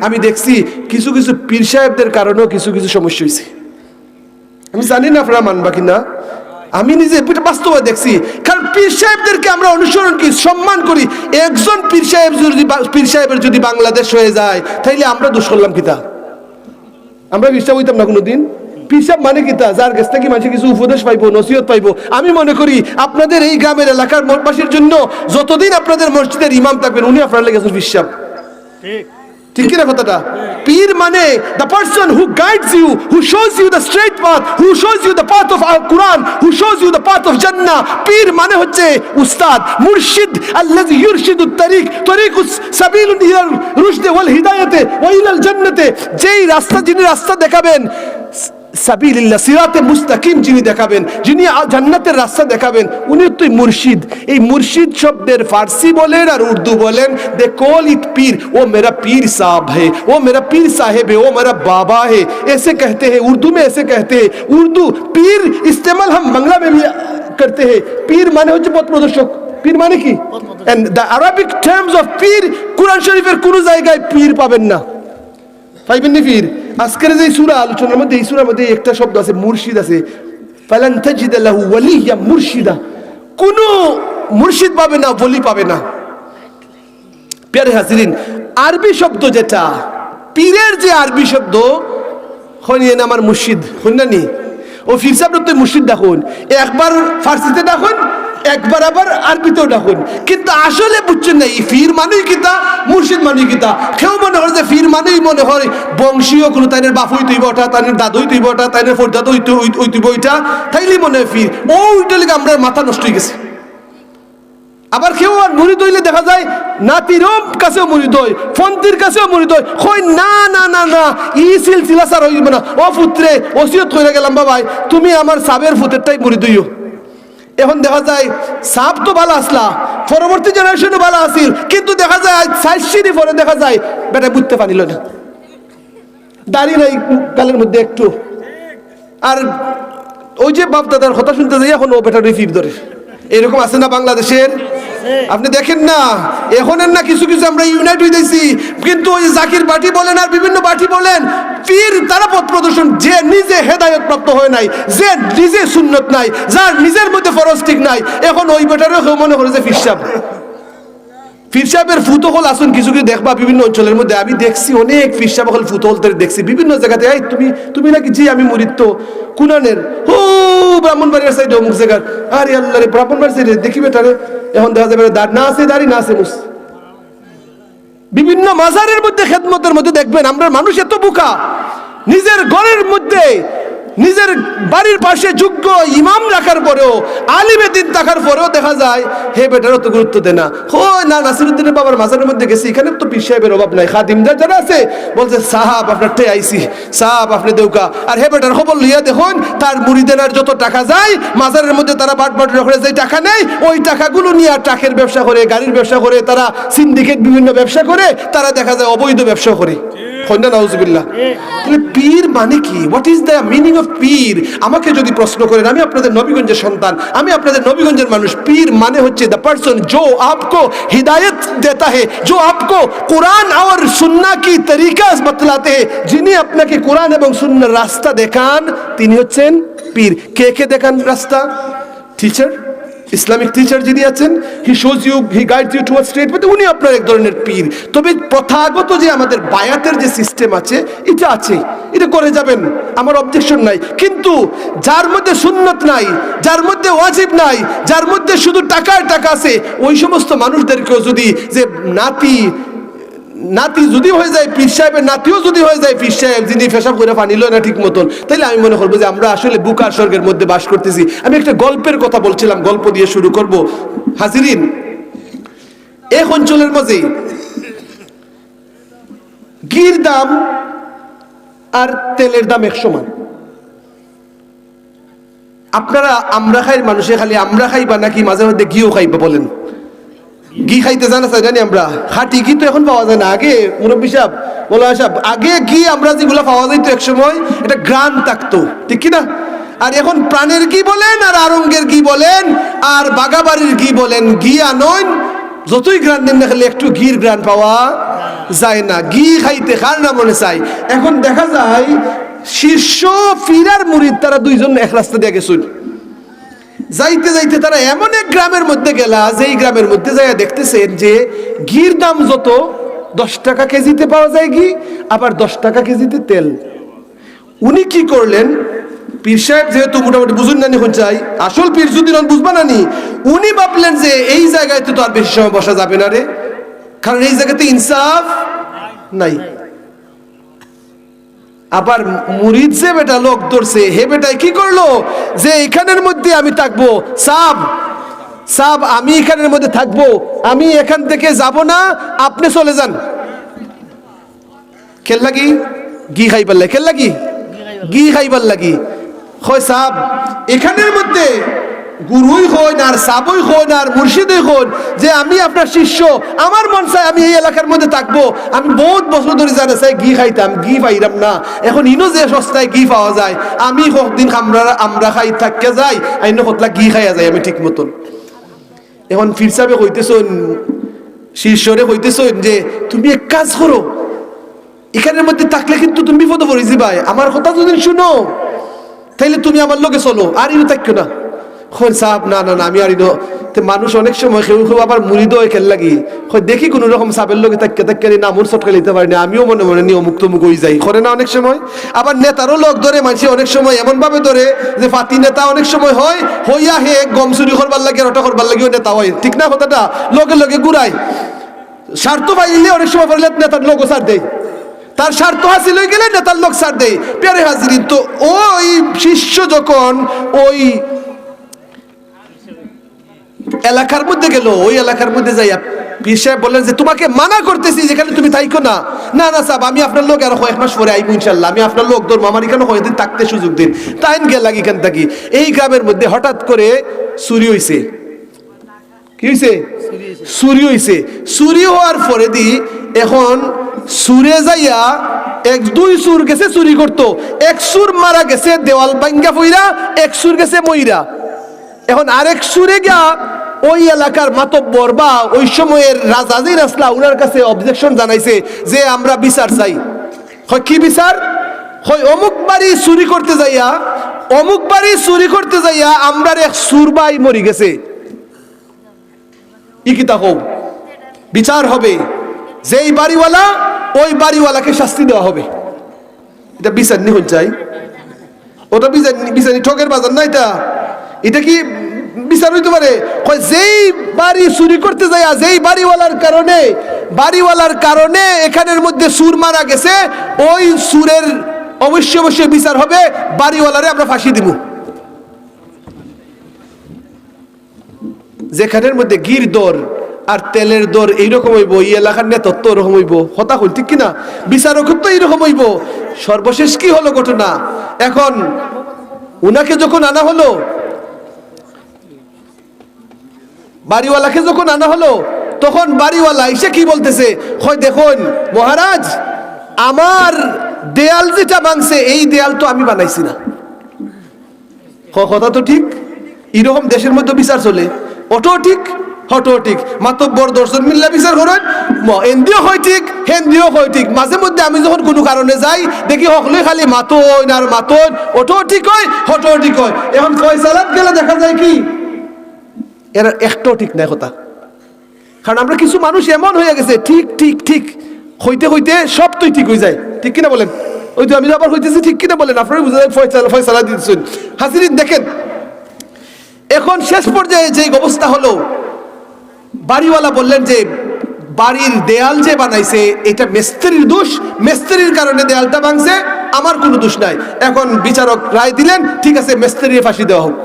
আমি দেখছি কিছু কিছু পীর সাহেবদের কারণেও কিছু কিছু সমস্যা হয়েছে আমি জানি না আপনারা মানবা কিনা। আমি নিজে বাস্তবে দেখছি। কারণ পীর সাহেবদেরকে আমরা অনুসরণ করি, সম্মান করি। একজন পীর সাহেব যদি পীর সাহেবের যদি বাংলাদেশ হয়ে যায়, তাইলে আমরা দোষ করলাম কিতা? আমরা বিশ্বাস হইতাম না কোনোদিন? পিসাব মানে কিতা? যার কাছ থেকে কিছু উপদেশ পাইবো, নসিহত পাইবো। আমি মনে করি আপনাদের এই গ্রামের এলাকার মোটবাসীর জন্য যতদিন আপনাদের মসজিদের ইমাম থাকবেন, উনি আপনার লেগে বিশ্বাস। ঠিক। কিনা কথাটা? পীর মানে the person who guides you who shows you the straight path who shows you the path of Quran who shows you the path of Jannah পীর মানে হচ্ছে উস্তাদ, মুর্শিদ, আল্লাযী ইউরশিদুত তারিক, তরিকুস সাবিলুন ইলাল রুশদি ওয়াল হিদায়াতে, ওয়া ইলাল জান্নাতে। যেই রাস্তা, যিনি রাস্তা দেখাবেন সাবিলিল্লাহ সিরাতে মুস্তাকিম যিনি দেখাবেন যিনি আ- জান্নাতের রাস্তা দেখাবেন উনি তো মুর্শিদ এই মুর্শিদ শব্দের ফার্সি বলেন আর উর্দু বলেন দে কল ইট पीर वो मेरा पीर साहब है वो मेरा पीर साहेब है वो मेरा बाबा है ऐसे कहते हैं उर्दू में ऐसे कहते हैं उर्दू पीर इस्तेमाल हम बांग्ला में भी करते हैं पीर माने হচ্ছে পথ প্রদর্শক পীর মানে কি and the Arabic terms of পীর কোরআন শরীফের কোন জায়গায় পীর পাবেন না পাইবেন নি আজকের যে সূরা আলোচনার মধ্যে, এই সূরার মধ্যে একটা শব্দ আছে, মুর্শিদ আছে। ফালান তাজিদ ওয়ালিয়া মুর্শিদা। কোন মুর্শিদ পাবে না বলি পাবে না। প্যারে হাজিরিন, আরবি শব্দ যেটা, পীরের যে আরবি শব্দ হনিয়েন আমার মুর্শিদ হন্যানি ও ফির সাহেব তো মুর্শিদ ডাকুন একবার ফার্সিতে ডাকুন একবার আবার আরবিতেও ডাকুন কিন্তু আসলে বুঝছেন না, এই ফির মানুষ কিতা মুর্শিদ মানুষ কিতা কেউ মনে করে যে ফির মানুষ মনে হয় বংশীয় কোনো তাইনের বাপ হইতে ওটা, তাইনের দাদু হইতে ওটা, তাইনের ফোরদাদু হইতে হইতে হইব ওইটা, তাইলেই মনে হয় ফির। ওইটা লিগে আমরা মাথা নষ্ট হয়ে গেছে। আবার কেউ আর মুড়ি দইলে দেখা যায় নাতিরও কাছেও মুড়ি দই ফন্তির কাছেও মুড়ি দই কই না না না না, ই সিলসিলা সার হইব না। ও পুত্রে, ওসিয়ত কইরা গেলাম বাবাই, তুমি আমার সাবের ফুতেরটাই মুড়ি দইও এখন দেখা যায় সাপ তো ভালো আসলা, পরবর্তী জেনারেশনও ভালো আসিল কিন্তু দেখা যায় আজ সাইসিরি পরে দেখা যায় বেটা বুঝতে পারিল না। দাঁড়িয়ে নাই গালের মধ্যে একটু। আর ওই যে বাপ দাদার কথা শুনতে যাই, এখন ও বেটা রিফির ধরে। এরকম আছে না বাংলাদেশের? আপনি দেখেন না, এখনের না কিছু কিছু আমরা ইউনাইট হইতেছি কিন্তু ওই জাকির বাটি বলেন আর বিভিন্ন বাটি বলেন, পীর তারা পথ প্রদর্শন, যে নিজে হেদায়ত প্রাপ্ত হয় নাই, যে নিজে সুন্নত নাই, যার নিজের মধ্যে ফরজ ঠিক নাই, এখন ওই বেটারও মনে করে যে ফিরসাব ফির সাহেবের ফুতহল আসুন, কিছু কিছু দেখবা বিভিন্ন অঞ্চলের মধ্যে। আমি দেখছি অনেক ফির সাহেব হল ফুতহলদের দেখছি, বিভিন্ন জায়গাতে। এই তুমি তুমি নাকি, জি, আমি মুরিদ তো কুনানের, হো ব্রাহ্মণবাড়ির সাইডে অমুক জায়গার। আরে আল্লাহ রে ব্রাহ্মণবাড়ির সাইডে দেখি বেটারে এখন দেখা যাবে দাঁড় না আছে, দাঁড়ি, না আছে, মুস। বিভিন্ন মাজারের মধ্যে, খেদমতের মধ্যে দেখবেন, আমরা মানুষ এত বোকা। নিজের ঘরের মধ্যে নিজের বাড়ির পাশে যোগ্য ইমাম রাখার পরেও, আলিমে দিন থাকার পরেও দেখা যায়, হে বেটার অত গুরুত্ব দেয় না। হো না, নাসিরুদ্দিনের বাবার মাজারের মধ্যে গেছি, এখানে তো পীর সাহেবের অভাব নাই। খাদিমদার যারা আছে, বলছে, সাহাব, আপনার টে আইসি সাহাব, আপনি দেউকা। আর হে বেটার খবর লইয়া দেখুন, তার মুড়িদেনার যত টাকা যায়, মাজারের মধ্যে তারা বাট বাট করে যে টাকা নেই ওই টাকাগুলো নিয়ে আর ট্রাকের ব্যবসা করে, গাড়ির ব্যবসা করে, তারা সিন্ডিকেট বিভিন্ন ব্যবসা করে, তারা দেখা যায় অবৈধ ব্যবসা করে। খন্ডা নাউজুবিল্লাহ। তাহলে পীর মানে কি? What is the meaning of pir? আমাকে যদি প্রশ্ন করেন, আমি আপনাদের নবীগঞ্জের সন্তান, আমি আপনাদের নবীগঞ্জের মানুষ। পীর মানে হচ্ছে দ্য পার্সন জো আপকো হিদায়ত দেতা হে জো আপকো কোরআন আর সুন্না কি তরিকা বতলাতে হে। যিনি আপনাকে কোরআন এবং সুন্নার রাস্তা দেখান, তিনি হচ্ছেন পীর। কে কে দেখান রাস্তা? টিচার ইসলামিক টিচার যিনি আছেন he shows you he guide you toward straight পথে, উনি আপনার এক ধরনের পীর। তবে প্রথাগত যে আমাদের বায়াতের যে সিস্টেম আছে, এটা আছে। এটা করে যাবেন, আমার অবজেকশন নাই। কিন্তু যার মধ্যে সুন্নত নাই, যার মধ্যে ওয়াজিব নাই, যার মধ্যে শুধু টাকার টাকা আছে, ওই সমস্ত মানুষদেরকেও যদি যে নাতি নাতি যদি হয়ে যায়, পীর সাহেবের নাতিও যদি হয়ে যায়, পীর সাহেব যিনি পেশাব করে পানিল না ঠিক মতন তাহলে আমি মনে করব যে আমরা আসলে বুকার স্বর্গের মধ্যে বাস করতেছি। আমি একটা গল্পের কথা বলছিলাম, গল্প দিয়ে শুরু করব। হাজিরিন, এক অঞ্চলের মাঝে গির দাম আর তেলের দাম এক সমান। আপনারা আমরা খাই মানুষে খালি আমরা খাইবা নাকি মাঝে মধ্যে ঘিও খাইবা বলেন? ঘি খাইতে জানা চাই জানি আমরা? খাটি ঘি তো এখন পাওয়া যায় না। আগে মুরব্বী সাহেব বলো সাহেব, আগে ঘি আমরা যেগুলো পাওয়া যাইতো এক সময়, এটা গ্রান থাকতো। ঠিক কি না আর এখন প্রাণের ঘি বলেন আর আরঙ্গের ঘি বলেন আর বাগাবাড়ির ঘি বলেন, ঘি আনন যতই গ্রান দেন না খালি একটু ঘির গ্রান পাওয়া যায় না। ঘি খাইতে খার না মনে চাই এখন দেখা যায়, শীর্ষ ফিরার মুড়ির তারা দুইজন এক রাস্তা দিয়ে গেছেন। যাইতে যাইতে তারা এমন এক গ্রামের মধ্যে গেলা যে এই গ্রামের মধ্যে যাইয়া দেখতেছেন যে ঘির দাম যত, দশ টাকা কেজিতে পাওয়া যায় ঘি, আবার দশ টাকা কেজিতে তেল। উনি কি করলেন? পীর সাহেব যেহেতু মোটামুটি বুঝুন নানি হন চাই, আসল পীর যদি বুঝবা নানি উনি ভাবলেন যে এই জায়গায় তো আর বেশি সময় বসা যাবে না রে। কারণ এই জায়গাতে ইনসাফ নাই। আবার মুরিদ যে বেটা লোক ধরছে হে বেটাই কি করল? যে এখানের মধ্যে আমি থাকব। সাব সাব আমি এখানের মধ্যে থাকব। আমি এখান থেকে যাব না আপনি চলে যান। খেল লাগি? গি খাইবার লাগে খেল লাগি? গি খাইবার লাগি। হয় সাব এখানের মধ্যে গুরুই হন আর সাবই হন আর মুর্শিদই হন, যে আমি আপনার শিষ্য, আমার মন চাই আমি এই এলাকার মধ্যে থাকব। আমি বহুত বছর ধরে জানা চাই ঘি খাইতাম ঘি পাইরাম না। এখন ইনো যে সস্তায় ঘি পাওয়া যায়, আমি দিন আমরা আমরা খাই থাকতে যাই, আইন কতলা ঘি খাইয়া যাই আমি ঠিক মতন। এখন ফির সাহেবে কইতেছন, শিষ্যরে কইতেছন যে, তুমি এক কাজ করো, এখানের মধ্যে থাকলে কিন্তু তুমি বিপদে পড়ে যাবাই আমার কথা যদি শুনো, তাইলে তুমি আমার লোকে চলো, আর ইনো থাকো না। হয় সাহেব না না না, আমি আর মানুষ অনেক সময় কেউ কেউ আবার মুড়ি দো খেল লাগি। হয় দেখি কোনো রকম সাপের লোকে থাকতে থাকতে না আমুর চটকে নিতে পারি না। আমিও মনে মনে নিয়ে অমুক তমুক হয়ে যাই। করে না অনেক সময়। আবার নেতারও লোক ধরে মানুষ অনেক সময় এমন ভাবে ধরে যে ফাতি নেতা অনেক সময় হয়, হইয়া হে গম চুরি করবার লাগে রটা করবার লাগে নেতা হয়। ঠিক না কথাটা? লগে লগে ঘুরায়। স্বার্থ পাইলে অনেক সময় পারলে নেতার লোক সার দেয়। তার স্বার্থ হাসিল হয়ে গেলে নেতার লোক সার দেয়। পেয়ারে হাজিরিন তো ওই শিষ্য যখন ওই এলাকার মধ্যে গেল, ওই এলাকার মধ্যে যাইয়া সাহেব বললেন যে, তোমাকে মানা করতেছি যেখানে তুমি থাইকো না। না না, সাহেব, আমি আপনার লোক, আরও কয়েক মাস পরে আইবো ইনশাল্লাহ আমি আপনার লোক ধরবো, আমার এখানে কয়েকদিন থাকতে সুযোগ দিন। তাইন গেল এখান থাকি। এই গ্রামের মধ্যে হঠাৎ করে চুরি হইছে। কি হইছে? চুরি হইছে। চুরি হওয়ার পরে দি এখন সুরে যাইয়া এক, দুই সুর গেছে চুরি করতো। এক সুর মারা গেছে, দেওয়াল ভাঙ্গা ফইরা এক সুর গেছে মইরা। এখন আরেক সুরে গিয়া ওই এলাকার মাতব্বর বা ওই সময়ের রাজাজি রাসলা, উনার কাছে অবজেকশন জানাইছে যে আমরা বিচার চাই। হয় কি বিচার? হয় অমুক বাড়ি চুরি করতে যাইয়া, অমুক বাড়ি চুরি করতে যাইয়া আমরার এক সুরবাই মরি গেছে। ইকিতা হোক বিচার হবে। যেই বাড়িওয়ালা, ওই বাড়িওয়ালাকে শাস্তি দেওয়া হবে। এটা বিচার নি হন চাই। ওটা বিচার বিচার ঠকের বাজার না এটা? এটা কি বিচার হইতে পারে। যেই বাড়ি চুরি করতে যায় যেই বাড়িওয়ালার কারণে বাড়িওয়ালার কারণে এখানের মধ্যে সুর মারা গেছে, ওই সুরের অবশ্যই অবশ্যই বিচার হবে, বাড়িওয়ালারে আমরা ফাঁসি দিব। যেখানের মধ্যে গির দর আর তেলের দর এইরকম হইব, এই এলাকার নেতত্ব ওরকম হইব, হতা হল ঠিক কিনা? বিচারক তো এইরকম হইব। সর্বশেষ কি হলো ঘটনা? এখন উনাকে যখন আনা হলো বাড়িওয়ালাকে যখন আনা হলো, তখন বাড়িওয়ালা এসে কি বলতেছে? হয় দেখুন, মহারাজ, আমার দেয়াল যেটা ভাঙছে, এই দেয়াল তো আমি বানাইছি না। কথা তো ঠিক। এরকম দেশের মধ্যে বিচার চলে। অটো ঠিক, হটো ঠিক। মাতব্বর দর্শন মিল্লা বিচার করেন। এন্দিও হয় ঠিক, হেন্দিও হয় ঠিক। মাঝে মধ্যে আমি যখন কোনো কারণে যাই, দেখি হকলে খালি মাতন আর মাতন অটো ঠিক হয় হটো ঠিক হয়। এখন ফয়সালাত গেলে দেখা যায় কি? এর একটাও ঠিক নাই কথা। কারণ আমরা কিছু মানুষ এমন হয়ে গেছে, ঠিক ঠিক ঠিক, হইতে হইতে সব তুই ঠিক হয়ে যায়। ঠিক কিনা বলেন? ওই তো আমি আবার হইতেছি, ঠিক কিনা বলেন? আপনারা বুঝে ফয়সালা ফয়সালা দিচ্ছেন। হাজিরিন দেখেন, এখন শেষ পর্যায়ে যে অবস্থা হলো, বাড়িওয়ালা বললেন যে, বাড়ির দেয়াল যে বানাইছে, এটা মেস্ত্রির দোষ। মেস্ত্রির কারণে দেয়ালটা ভাঙছে, আমার কোনো দোষ নাই। এখন বিচারক রায় দিলেন, ঠিক আছে, মেস্ত্রির ফাঁসি দেওয়া হোক।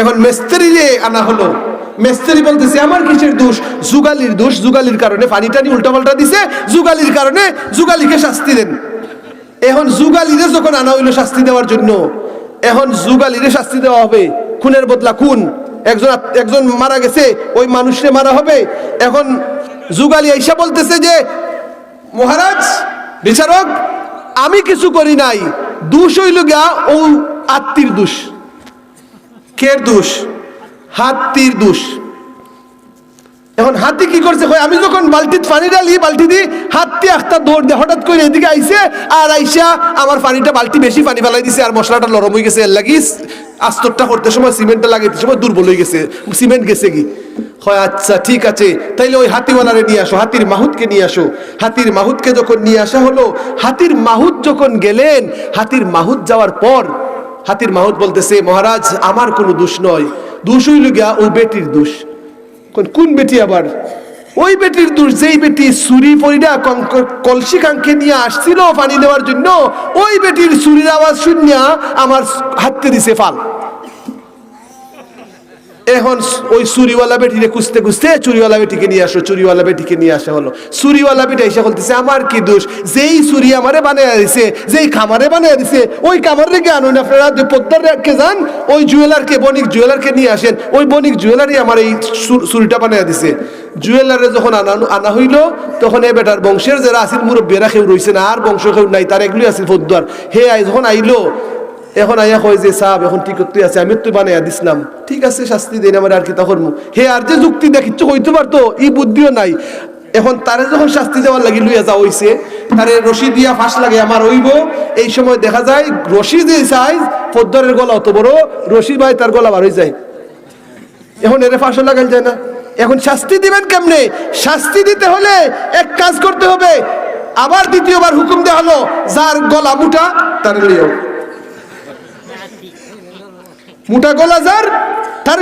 এখন মেস্ত্রিরে আনা হলো। মেস্ত্রি বলতেছে, আমার কিসের দোষ? যুগালির দোষ, যুগালির কারণে পানি টানি উল্টাপাল্টা দিছে, যুগালির কারণে যুগালিকে শাস্তি দেন। এখন যুগালিরে যখন আনা হইল শাস্তি দেওয়ার জন্য, এখন যুগালিরে শাস্তি দেওয়া হবে। খুনের বদলা খুন? একজন একজন মারা গেছে, ওই মানুষকে মারা হবে। এখন যুগালি আইসা বলতেছে যে, মহারাজ, বিচারক, আমি কিছু করি নাই। দোষ হইল গিয়া ও আত্মীর দোষ। কের দোষ? হাতির দোষ। এখন হাতি কি করছে? আমি যখন বালতি পানি ডালি বালতি দি, হাতি একটা দৌড় দিয়ে হঠাৎ করে এদিকে আইছে আর আইসা আমার পানিটা, বালতি বেশি পানি ফেলাই দিছে আর মশলাটা নরম হয়ে গেছে। এর লাগি আস্তরটা করতে সময় সিমেন্টটা লাগাইতে সময় দুর্বল হয়ে গেছে। সিমেন্ট গেছে কি? হয় আচ্ছা ঠিক আছে। তাইলে ওই হাতিওয়ালারে নিয়ে আসো, হাতির মাহুতকে নিয়ে আসো। হাতির মাহুতকে যখন নিয়ে আসা হলো, হাতির মাহুত যখন গেলেন, হাতির মাহুত যাওয়ার পর হাতির মাহুত বলতেছে, মহারাজ, আমার কোনো দোষ নয়। দোষ হইল গিয়া ওই বেটির দোষ। কোন বেটি আবার? ওই বেটির দোষ, যেই বেটি সুরি পরিডা কলসি কাঙ্কে নিয়ে আসছিল পানি দেওয়ার জন্য, ওই বেটির সুরির আওয়াজ শুনিয়া আমার হাততে দিছে ফাল। এখন ওই চুরিওয়ালা বেটিরে খুঁজতে খুঁজতে চুরিওয়ালা বেটিকে নিয়ে আসো চুরিওয়ালা বেটিকে নিয়ে আসা হলো। চুরিওয়ালা বেটি এসে বলতেছে, আমার কি দোষ? যেই চুরি আমারে বানিয়ে দিছে, যেই খামারে বানিয়ে দিছে, ওই খামার রেখে আনুন, আপনারা যে রেখে যান, ওই জুয়েলারকে, বণিক জুয়েলারকে নিয়ে আসেন। ওই বণিক জুয়েলারই আমার এই চুরিটা বানিয়ে দিছে। জুয়েলারে যখন আনা আনা হইল, তখন এ বেটার বংশের যারা আসিল মুরব্বীরা কেউ রইছে না, আর বংশ কেউ নাই, তার এগুলি আসিল পদ্মার হে আই যখন আইলো এখন আইয়া কয় যে, সাহেব, এখন ঠিক তুই আছে, আমি তুই বানাইয়া দিছিলাম। ঠিক আছে, শাস্তি দিন আমার আর কি তখন হে, আর যে যুক্তি দেখ, কিচ্ছু হইতে পারতো, ই বুদ্ধিও নাই। এখন তারে যখন শাস্তি দেওয়ার লাগি লুইয়া যা হইছে, তারে রশি দিয়া ফাঁস লাগে আমার হইব। এই সময় দেখা যায়, রশি যে সাইজ পদ্মরের গলা অত বড়, রশি ভাই তার গলা বার হয়ে যায়। এখন এর ফাঁসও লাগাল যায় না। এখন শাস্তি দিবেন কেমনে? শাস্তি দিতে হলে এক কাজ করতে হবে। আবার দ্বিতীয়বার হুকুম দেওয়া হলো, যার গলা মুটা, তার লিও মোটা গলা যার তার